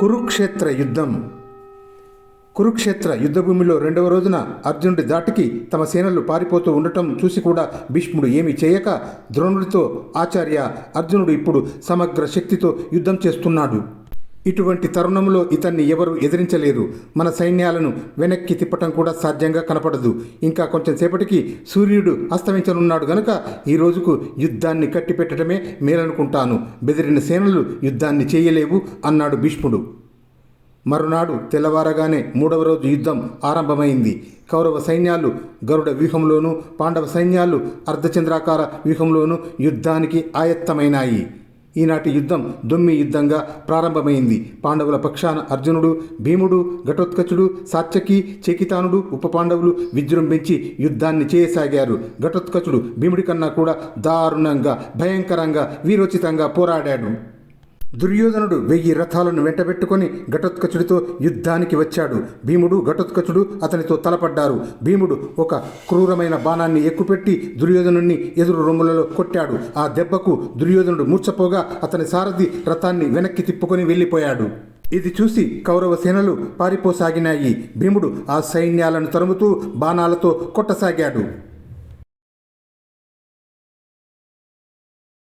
కురుక్షేత్ర యుద్ధం. కురుక్షేత్ర యుద్ధభూమిలో రెండవ రోజున అర్జునుడి దాటికి తమ సేనలు పారిపోతూ ఉండటం చూసి కూడా భీష్ముడు ఏమీ చేయక ద్రోణుడితో ఆచార్య అర్జునుడు ఇప్పుడు సమగ్ర శక్తితో యుద్ధం చేస్తున్నాడు. ఇటువంటి తరుణంలో ఇతన్ని ఎవరు ఎదిరించలేరు మన సైన్యాలను వెనక్కి తిప్పటం కూడా సాధ్యంగా కనపడదు. ఇంకా కొంచెం సేపటికి సూర్యుడు అస్తమించనున్నాడు గనుక ఈ రోజుకు యుద్ధాన్ని కట్టిపెట్టడమే మేలనుకుంటాను. బెదిరిన సేనలు యుద్ధాన్ని చేయలేవు అన్నాడు భీష్ముడు. మరునాడు తెల్లవారగానే మూడవ రోజు యుద్ధం ఆరంభమైంది. కౌరవ సైన్యాలు గరుడ వ్యూహంలోనూ పాండవ సైన్యాలు అర్ధచంద్రాకార వ్యూహంలోనూ యుద్ధానికి ఆయత్తమైనాయి. ఈనాటి యుద్ధం దొమ్మి యుద్ధంగా ప్రారంభమైంది. పాండవుల పక్షాన అర్జునుడు భీముడు ఘటోత్కచుడు సాత్యకి చేకితానుడు ఉప పాండవులు విజృంభించి యుద్ధాన్ని చేయసాగారు. ఘటోత్కచుడు భీముడి కన్నా కూడా దారుణంగా భయంకరంగా వీరోచితంగా పోరాడాడు. దుర్యోధనుడు వెయ్యి రథాలను వెంటబెట్టుకొని ఘటోత్కచుడితో యుద్ధానికి వచ్చాడు. భీముడు ఘటోత్కచుడు అతనితో తలపడ్డారు. భీముడు ఒక క్రూరమైన బాణాన్ని ఎక్కుపెట్టి దుర్యోధనుణ్ణి ఎదురు రొమ్ములలో కొట్టాడు. ఆ దెబ్బకు దుర్యోధనుడు మూర్చపోగా అతని సారథి రథాన్ని వెనక్కి తిప్పుకొని వెళ్ళిపోయాడు. ఇది చూసి కౌరవ సేనలు పారిపోసాగినాయి. భీముడు ఆ సైన్యాలను తరుముతూ బాణాలతో కొట్టసాగాడు.